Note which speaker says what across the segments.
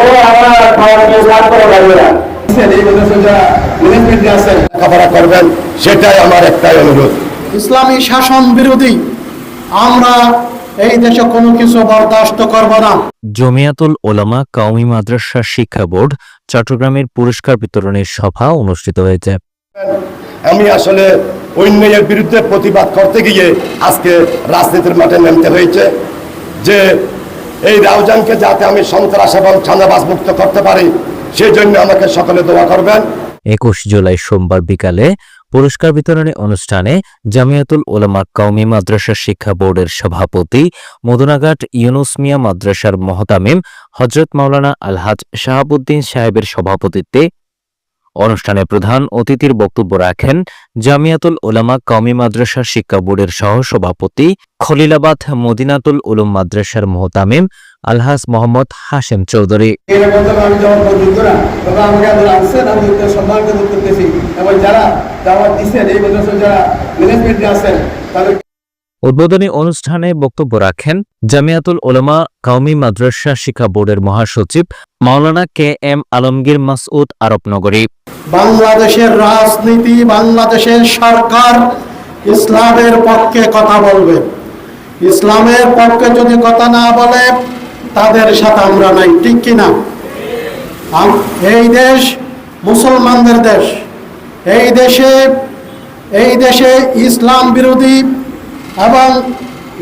Speaker 1: ও আমার ছাত্র ভাইয়েরা
Speaker 2: এই মাদ্রাসা যারা ম্যানেজমেন্টে আছেন
Speaker 3: লেখাপড়া করবেন সেটাই আমার একটাই অনুরোধ।
Speaker 4: ইসলামী শাসন বিরোধী আমরা এই দেশে কোনো কিছু বরদাস্ত করব না।
Speaker 5: জমিয়াতুল ওলামা কওমি মাদ্রাসা শিক্ষা বোর্ড চট্টগ্রামের পুরস্কার বিতরণের সভা অনুষ্ঠিত হয়েছে।
Speaker 3: আমি আসলে অন্যায়ের বিরুদ্ধে প্রতিবাদ করতে গিয়ে আজকে রাজনীতির মাঠে নামতে হয়েছে যে এই রাউজানকে যাতে আমি সন্ত্রাস এবং ছানাবাস মুক্ত করতে পারি সেই জন্য আমাকে সকলে দোয়া করবেন।
Speaker 5: একুশ জুলাই সোমবার বিকালে পুরস্কার বিতরণী অনুষ্ঠানে জামিয়াতুল ওলামা কওমি মাদ্রাসা শিক্ষা বোর্ডের সভাপতি মদুনাঘাট ইউনুসমিয়া মাদ্রাসার মহতামিম হজরত মাওলানা আলহাজ শাহাবুদ্দিন সাহেবের সভাপতিত্বে অনুষ্ঠানে প্রধান অতিথির বক্তব্য রাখেন জামিয়াতুল ওলামা কওমি মাদ্রাসা শিক্ষা বোর্ডের সহসভাপতি খলিলাবাদ মদিনাতুল উলুম মাদ্রাসার মোহতামিম আলহাজ মোহাম্মদ হাশেম চৌধুরী। উদ্বোধনী অনুষ্ঠানে বক্তব্য রাখেন জামিয়াতুল ওলামা কওমি মাদ্রাসা শিক্ষা বোর্ডের মহাসচিব মাওলানা কে এম আলমগীর মাসউদ আরবনগরী
Speaker 4: বাংলাদেশের রাজনীতি, বাংলাদেশের সরকার ইসলামের পক্ষে কথা বলবে। ইসলামের পক্ষে যদি কথা না বলে, তাদের সাথে আমরা নাই, ঠিক কিনা এই দেশ মুসলমানদের দেশ। এই দেশে এই দেশে ইসলাম বিরোধী এবং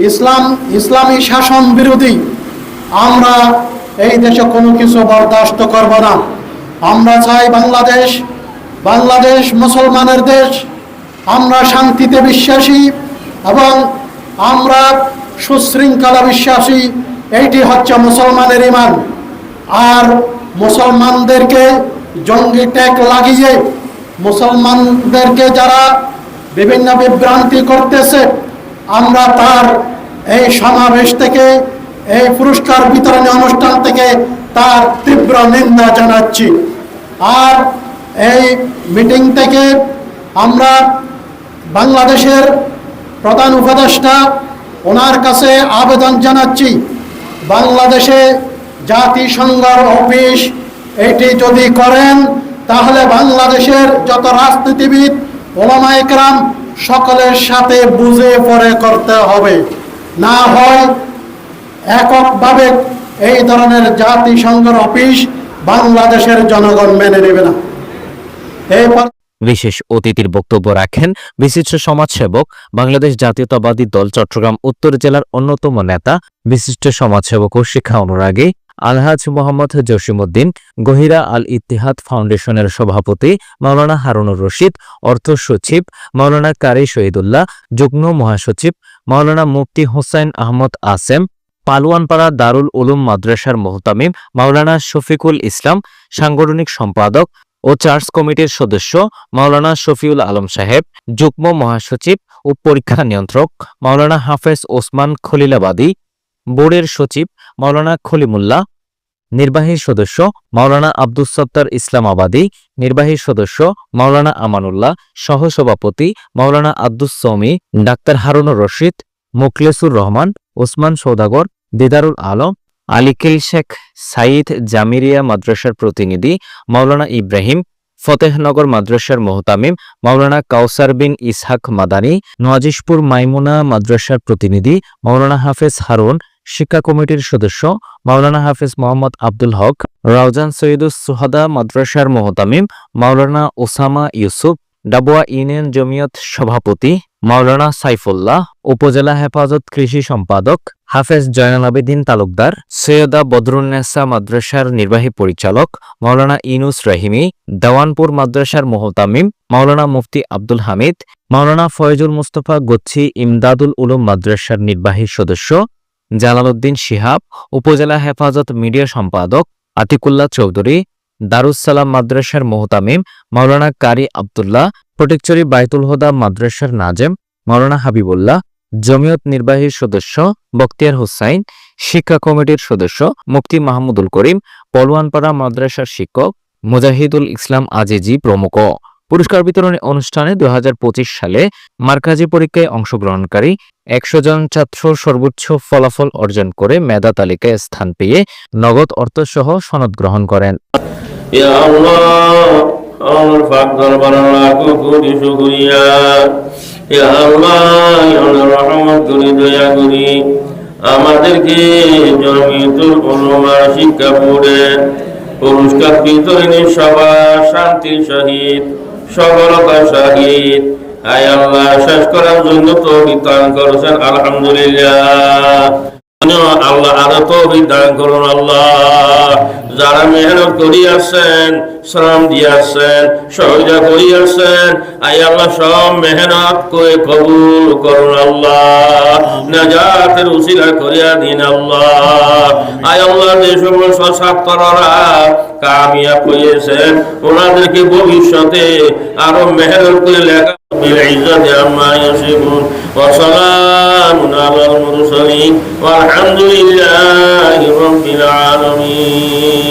Speaker 4: ইসলাম, ইসলামী শাসন বিরোধী, আমরা এই দেশে কোনো কিছু বরদাস্ত করব না। আমরা চাই বাংলাদেশ বাংলাদেশ মুসলমানের দেশ, আমরা শান্তিতে বিশ্বাসী এবং আমরা সুশৃঙ্খলা বিশ্বাসী, এইটি হচ্ছে মুসলমানের ইমান। আর মুসলমানদেরকে জঙ্গি ট্যাগ লাগিয়ে, মুসলমানদেরকে যারা বিভিন্ন বিভ্রান্তি করতেছে আমরা তার এই সমাবেশ থেকে, এই পুরস্কার বিতরণী অনুষ্ঠান থেকে তার তীব্র নিন্দা জানাচ্ছি। আর এই মিটিং থেকে আমরা বাংলাদেশের প্রধান উপদেষ্টা, ওনার কাছে আবেদন জানাচ্ছি, বাংলাদেশে জাতিসংঘর অফিস এটি যদি করেন, তাহলে বাংলাদেশের যত রাজনীতিবিদ, ওলামা একরাম সকলের সাথে বুঝে পড়ে করতে হবে। না হয় এককভাবে এই ধরনের জাতিসংঘের অফিস বাংলাদেশের জনগণ মেনে নেবে না। এই
Speaker 5: বিশেষ অতিথির বক্তব্য রাখেন বিশিষ্ট সমাজসেবক, বাংলাদেশ জাতীয়তাবাদী দল চট্টগ্রাম উত্তর জেলার অন্যতম নেতা, বিশিষ্ট সমাজসেবক ও শিক্ষা অনুরাগী আলহাজ মোহাম্মদ জসিমউদ্দিন, গহিরা আল ইতিহাদ ফাউন্ডেশনের সভাপতি মাওলানা হারুনুর রশিদ, অর্থ সচিব মাওলানা কারি শহীদুল্লাহ, যুগ্ম মহাসচিব মাওলানা মুফতি হোসাইন আহমদ আসেম পালোয়ানপাড়া দারুল উলুম মাদ্রাসার মোহতামিম মাওলানা শফিকুল ইসলাম, সাংগঠনিক সম্পাদক ও চার্চ কমিটির সদস্য মাওলানা শফিউল আলম সাহেব, যুগ্ম মহাসচিব ও পরীক্ষা নিয়ন্ত্রক মাওলানা হাফেজ ওসমান খলিলাবাদী, বোর্ডের সচিব মাওলানা খলিমুল্লাহ, নির্বাহী সদস্য মাওলানা আব্দুস সত্তার ইসলামাবাদী, নির্বাহী সদস্য মাওলানা আমানুল্লাহ, সহসভাপতি মাওলানা আব্দুস সৌমি, ডাক্তার হারুনুর রশিদ, মুখলেসুর রহমান, ওসমান সৌদাগর, দিদারুল আলম, আলিকিল শেখ সাইদ জামিরিয়া মাদ্রাসার প্রতিনিধি মাওলানা ইব্রাহিম, ফতেহনগর মাদ্রাসার মোহতামিম মাওলানা কাউসার বিন ইসহাক মাদানী, নওয়াজিশপুর মাইমুনা মাদ্রাসার প্রতিনিধি মাওলানা হাফেজ হারুন শিক্ষা কমিটির সদস্য মাওলানা হাফেজ মোহাম্মদ আব্দুল হক, রাউজান সৈয়দুস সুহাদা মাদ্রাসার মোহতামিম মাওলানা ওসামা ইউসুফ, ডাবুয়া ইউনিয়ন জমিয়ত সভাপতি মাওলানা সাইফুল্লাহ, উপজেলা হেফাজত কৃষি সম্পাদক হাফেজ জয়নাল আবেদিন তালুকদার, সৈয়দা বদরুন্নেসা মাদ্রাসার নির্বাহী পরিচালক মাওলানা ইনুস রহিমি, দেওয়ানপুর মাদ্রাসার মোহতামিম মাওলানা মুফতি আব্দুল হামিদ, মাওলানা ফয়জুল মুস্তফা গচ্ছি ইমদাদুল উলুম মাদ্রাসার নির্বাহী সদস্য জালালউদ্দিন শিহাব, উপজেলা হেফাজত মিডিয়া সম্পাদক আতিকুল্লাহ চৌধুরী দারুসালাম মাদ্রাসার মোহতামিম মাওলানা কারি আবদুল্লাহ ফটিকচুরি বাইতুল হোদা মাদ্রাসার নাজেম মাওলানা হাবিবুল্লাহ, জমিয়ত নির্বাহী সদস্য বখতিয়ার হুসাইন, শিক্ষা কমিটির সদস্য মুফতি মাহমুদুল করিম পলোয়ানপাড়া মাদ্রাসার শিক্ষক মুজাহিদুল ইসলাম আজিজি প্রমুখ। পুরস্কার বিতরণী অনুষ্ঠানে দুই হাজার পঁচিশ সালে মার্কাজি পরীক্ষায় অংশগ্রহণকারী একশো জন ছাত্র সর্বোচ্চ ফলাফল অর্জন করে মেধা তালিকায় স্থান পেয়ে নগদ অর্থসহ সনদ গ্রহণ করেন।
Speaker 6: আমাদেরকে শিক্ষা পুরস্কার বিতরণী সভা শান্তির সহিত। সফলতার সহিত আয় আল্লাহ, শেষ করার জন্য তো বিতরণ করেছেন, আলহামদুলিল্লাহ। আল্লাহ আরও তো দান করুন, আল্লাহ। যারা মেহনত করি আসছেন, শ্রম দিয়ে আসছেন, সহযোগিতা করি আসছেন আই আল্লাহ, সব মেহনত করে কবুল করুন, আল্লাহ। নাজাতের উসিলা করিয়া দিন, আল্লাহ। আই আল্লাহ, যে সমস্ত ছাত্ররা কামিয়াব হয়েছেন ওনাদেরকে ভবিষ্যতে আরো মেহনত করে লেখা بالعزة عما يصفون وسلام على المرسلين والحمد لله رب العالمين